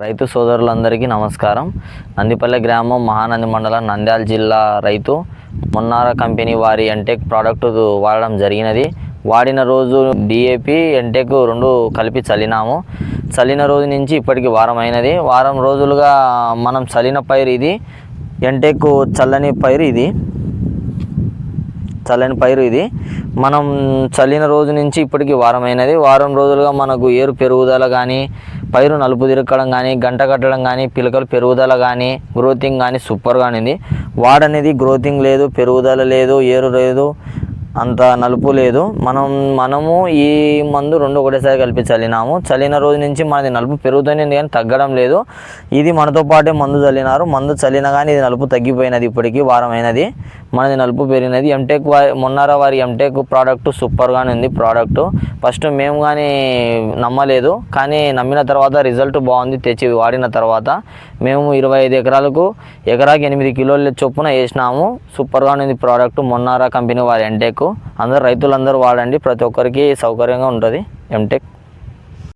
రైతు సోదరులందరికీ నమస్కారం. నందిపల్లె గ్రామం మహానంది మండలం నంద్యాల జిల్లా రైతు. మొన్నార కంపెనీ వారి ఎంటెక్ ప్రోడక్ట్ వాడడం జరిగినది. వాడిన రోజు డిఏపి ఎంటెక్ రెండు కలిపి చల్లినాము. చల్లిన రోజు నుంచి ఇప్పటికి వారం అయినది వారం రోజులుగా మనం చల్లిన పైరు ఇది. ఎంటెక్ చల్లని పైరు ఇది. చల్లని పైరు ఇది. మనం చల్లిన రోజు నుంచి ఇప్పటికి వారం అయినది వారం రోజులుగా మనకు ఏరు పెరుగుదల కానీ పైరు నలుపు తిరగడం కానీ గంట కట్టడం కానీ పిలకలు పెరుగుదల కానీ గ్రోతింగ్ కానీ సూపర్గా ఉంది వాడనేది గ్రోతింగ్ లేదు పెరుగుదల లేదు ఏరు లేదు అంత నలుపు లేదు. మనం మనము ఈ మందు రెండు ఒకటేసారి కలిపి చల్లినాము. చల్లిన రోజు నుంచి మనది నలుపు పెరుగుతూనే కానీ తగ్గడం లేదు. ఇది మనతో పాటే మందు చల్లినారు. మందు చల్లిన కానీ ఇది నలుపు తగ్గిపోయినది ఇప్పటికీ వారం అయినది మనది నలుపు పెరిగినది ఎంటెక్ వారి మొన్నార వారి ఎంటెక్ ప్రోడక్ట్ సూపర్గానే ఉంది ప్రోడక్ట్ ఫస్ట్ మేము కానీ నమ్మలేదు. కానీ నమ్మిన తర్వాత రిజల్ట్ బాగుంది తెచ్చి వాడిన తర్వాత. మేము ఇరవై ఐదు ఎకరాలకు ఎకరాకి ఎనిమిది కిలోల చొప్పున వేసినాము. సూపర్గా ఉంది ప్రోడక్ట్ మొన్నారా కంపెనీ వారి ఎంటెక్ అందరు రైతులందరూ వాడండి. ప్రతి ఒక్కరికి సౌకర్యంగా ఉంటుంది ఎంటెక్